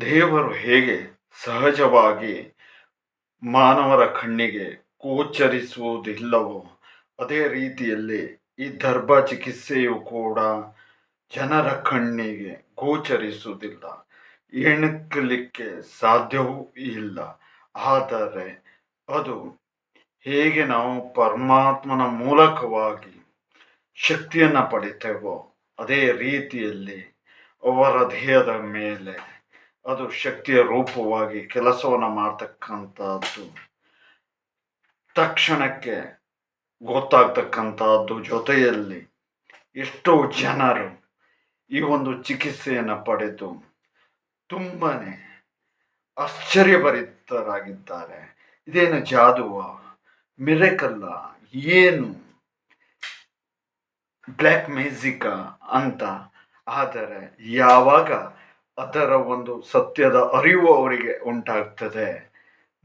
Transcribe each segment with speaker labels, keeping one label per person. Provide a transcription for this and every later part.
Speaker 1: ದೇವರು ಹೇಗೆ ಸಹಜವಾಗಿ ಮಾನವರ ಕಣ್ಣಿಗೆ ಗೋಚರಿಸುವುದಿಲ್ಲವೋ, ಅದೇ ರೀತಿಯಲ್ಲಿ ಈ ದರ್ಭ ಚಿಕಿತ್ಸೆಯು ಕೂಡ ಜನರ ಕಣ್ಣಿಗೆ ಗೋಚರಿಸುವುದಿಲ್ಲ. ಎಣಕಲಿಕ್ಕೆ ಸಾಧ್ಯವೂ ಇಲ್ಲ. ಆದರೆ ಅದು ಹೇಗೆ ನಾವು ಪರಮಾತ್ಮನ ಮೂಲಕವಾಗಿ ಶಕ್ತಿಯನ್ನು ಪಡಿತೇವೋ ಅದೇ ರೀತಿಯಲ್ಲಿ ಅವರ ದೇಹದ ಮೇಲೆ ಅದು ಶಕ್ತಿಯ ರೂಪವಾಗಿ ಕೆಲಸವನ್ನು ಮಾಡ್ತಕ್ಕಂಥದ್ದು. ತಕ್ಷಣಕ್ಕೆ ಗೊತ್ತಾಗ್ತಕ್ಕಂಥದ್ದು ಜೊತೆಯಲ್ಲಿ ಎಷ್ಟೋ ಜನರು ಈ ಒಂದು ಚಿಕಿತ್ಸೆಯನ್ನು ಪಡೆದು ತುಂಬಾ ಆಶ್ಚರ್ಯಭರಿತರಾಗಿದ್ದಾರೆ. ಇದೇನು ಜಾದುವ? ಮಿರೆಕಲ್ಲ? ಏನು? ಬ್ಲ್ಯಾಕ್ ಮ್ಯೂಸಿಕ ಅಂತ. ಆದರೆ ಯಾವಾಗ ಅದರ ಒಂದು ಸತ್ಯದ ಅರಿವು ಅವರಿಗೆ ಉಂಟಾಗ್ತದೆ.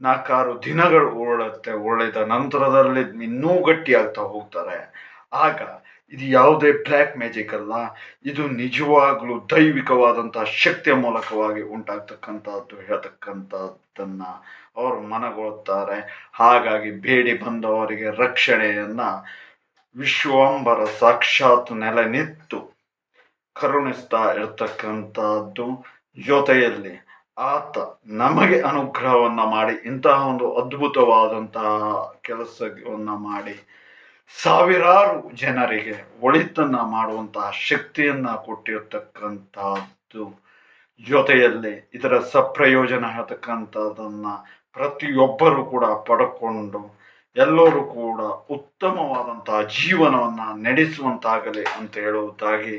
Speaker 1: ನಾಲ್ಕಾರು ದಿನಗಳು ಉರುಳುತ್ತೆ ಉರುಳಿದ ನಂತರದಲ್ಲಿ ಇನ್ನೂ ಗಟ್ಟಿಯಾಗ್ತಾ ಹೋಗ್ತಾರೆ. ಆಗ ಇದು ಯಾವುದೇ ಬ್ಲ್ಯಾಕ್ ಮ್ಯಾಜಿಕ್ ಅಲ್ಲ, ಇದು ನಿಜವಾಗಲೂ ದೈವಿಕವಾದಂಥ ಶಕ್ತಿಯ ಮೂಲಕವಾಗಿ ಉಂಟಾಗ್ತಕ್ಕಂಥದ್ದು ಹೇಳ್ತಕ್ಕಂಥದ್ದನ್ನು ಅವರು ಮನಗೊಳ್ಳುತ್ತಾರೆ ಹಾಗಾಗಿ ಬೇಡಿ ಬಂದವರಿಗೆ ರಕ್ಷಣೆಯನ್ನು ವಿಶ್ವಾಂಬರ ಸಾಕ್ಷಾತ್ ನೆಲೆ ನಿಂತು ಕರುಣಿಸ್ತಾ ಇರ್ತಕ್ಕಂಥದ್ದು ಜೊತೆಯಲ್ಲಿ ಆತ ನಮಗೆ ಅನುಗ್ರಹವನ್ನು ಮಾಡಿ, ಇಂತಹ ಒಂದು ಅದ್ಭುತವಾದಂತಹ ಕೆಲಸವನ್ನು ಮಾಡಿ, ಸಾವಿರಾರು ಜನರಿಗೆ ಒಳಿತನ್ನು ಮಾಡುವಂತಹ ಶಕ್ತಿಯನ್ನು ಕೊಟ್ಟಿರ್ತಕ್ಕಂಥದ್ದು ಜೊತೆಯಲ್ಲಿ ಇದರ ಸಪ್ರಯೋಜನ ಹೇಳ್ತಕ್ಕಂಥದ್ದನ್ನು ಪ್ರತಿಯೊಬ್ಬರೂ ಕೂಡ ಪಡ್ಕೊಂಡು ಎಲ್ಲರೂ ಕೂಡ ಉತ್ತಮವಾದಂತಹ ಜೀವನವನ್ನು ನಡೆಸುವಂತಾಗಲಿ ಅಂತ ಹೇಳುವುದಾಗಿ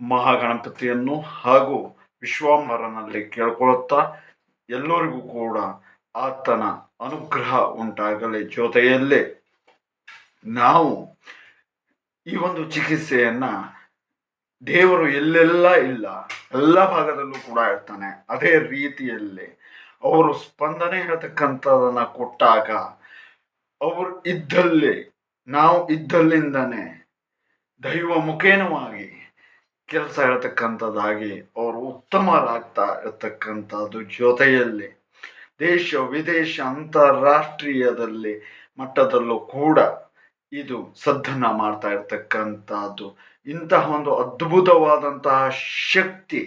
Speaker 1: ಮಹಾಗಣಪತಿಯನ್ನು ಹಾಗೂ ವಿಶ್ವಾಂಬರನಲ್ಲಿ ಕೇಳ್ಕೊಳ್ಳುತ್ತಾ ಎಲ್ಲರಿಗೂ ಕೂಡ ಆತನ ಅನುಗ್ರಹ ಉಂಟಾಗಲಿ. ಜೊತೆಯಲ್ಲೇ ನಾವು ಈ ಒಂದು ಚಿಕಿತ್ಸೆಯನ್ನು ದೇವರು ಎಲ್ಲೆಲ್ಲ ಇಲ್ಲ, ಎಲ್ಲ ಭಾಗದಲ್ಲೂ ಕೂಡ ಇರ್ತಾನೆ ಅದೇ ರೀತಿಯಲ್ಲಿ ಅವರು ಸ್ಪಂದನೆ ಹೇಳ್ತಕ್ಕಂಥದನ್ನು ಕೊಟ್ಟಾಗ ಅವರು ಇದ್ದಲ್ಲಿ, ನಾವು ಇದ್ದಲ್ಲಿಂದನೇ ದೈವ ಮುಖೇನವಾಗಿ ಕೆಲಸ ಇರತಕ್ಕಂಥದ್ದಾಗಿ ಅವರು ಉತ್ತಮರಾಗ್ತಾ ಇರತಕ್ಕಂಥದ್ದು ಜೊತೆಯಲ್ಲಿ ದೇಶ, ವಿದೇಶ, ಅಂತಾರಾಷ್ಟ್ರೀಯದಲ್ಲಿ ಮಟ್ಟದಲ್ಲೂ ಕೂಡ ಇದು ಸದ್ದನ್ನು ಮಾಡ್ತಾ ಇರ್ತಕ್ಕಂಥದ್ದು ಇಂತಹ ಒಂದು ಅದ್ಭುತವಾದಂತಹ ಶಕ್ತಿ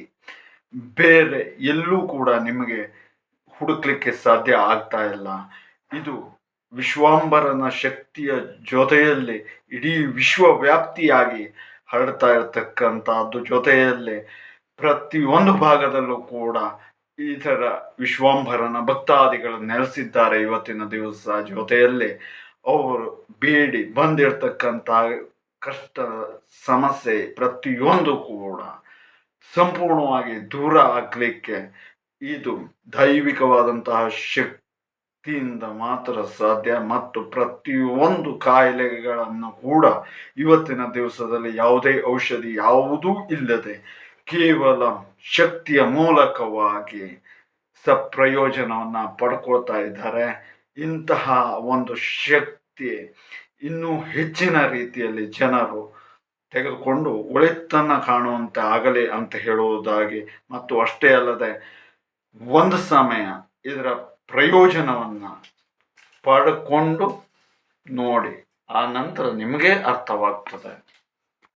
Speaker 1: ಬೇರೆ ಎಲ್ಲೂ ಕೂಡ ನಿಮಗೆ ಹುಡುಕ್ಲಿಕ್ಕೆ ಸಾಧ್ಯ ಆಗ್ತಾ ಇಲ್ಲ ಇದು ವಿಶ್ವಾಂಬರನ ಶಕ್ತಿಯ ಜೊತೆಯಲ್ಲಿ ಇಡೀ ವಿಶ್ವವ್ಯಾಪ್ತಿಯಾಗಿ ಹರಡ್ತಾ ಇರತಕ್ಕಂಥದ್ದು ಜೊತೆಯಲ್ಲಿ ಪ್ರತಿಯೊಂದು ಭಾಗದಲ್ಲೂ ಕೂಡ ಈ ಥರ ವಿಶ್ವಾಂಬರನ ಭಕ್ತಾದಿಗಳು ನೆಲೆಸಿದ್ದಾರೆ ಇವತ್ತಿನ ದಿವಸ. ಜೊತೆಯಲ್ಲಿ ಅವರು ಬೇಡಿ ಬಂದಿರತಕ್ಕಂಥ ಕಷ್ಟ, ಸಮಸ್ಯೆ ಪ್ರತಿಯೊಂದು ಕೂಡ ಸಂಪೂರ್ಣವಾಗಿ ದೂರ ಆಗಲಿಕ್ಕೆ ಇದು ದೈವಿಕವಾದಂತಹ ಶಕ್ತಿಯಿಂದ ಮಾತ್ರ ಸಾಧ್ಯ ಮತ್ತು ಪ್ರತಿಯೊಂದು ಕಾಯಿಲೆಗಳನ್ನು ಕೂಡ ಇವತ್ತಿನ ದಿವಸದಲ್ಲಿ ಯಾವುದೇ ಔಷಧಿ ಯಾವುದೂ ಇಲ್ಲದೆ ಕೇವಲ ಶಕ್ತಿಯ ಮೂಲಕವಾಗಿ ಸಪ್ರಯೋಜನವನ್ನು ಪಡ್ಕೊಳ್ತಾ ಇದ್ದಾರೆ. ಇಂತಹ ಒಂದು ಶಕ್ತಿ ಇನ್ನೂ ಹೆಚ್ಚಿನ ರೀತಿಯಲ್ಲಿ ಜನರು ತೆಗೆದುಕೊಂಡು ಒಳಿತನ್ನು ಕಾಣುವಂತೆ ಆಗಲಿ ಅಂತ ಹೇಳುವುದಾಗಿ ಮತ್ತು ಅಷ್ಟೇ ಅಲ್ಲದೆ ಒಂದು ಸಮಯ ಇದರ ಪ್ರಯೋಜನವನ್ನು ಪಡ್ಕೊಂಡು ನೋಡಿ. ಆ ನಂತರ ನಿಮಗೆ ಅರ್ಥವಾಗ್ತದೆ.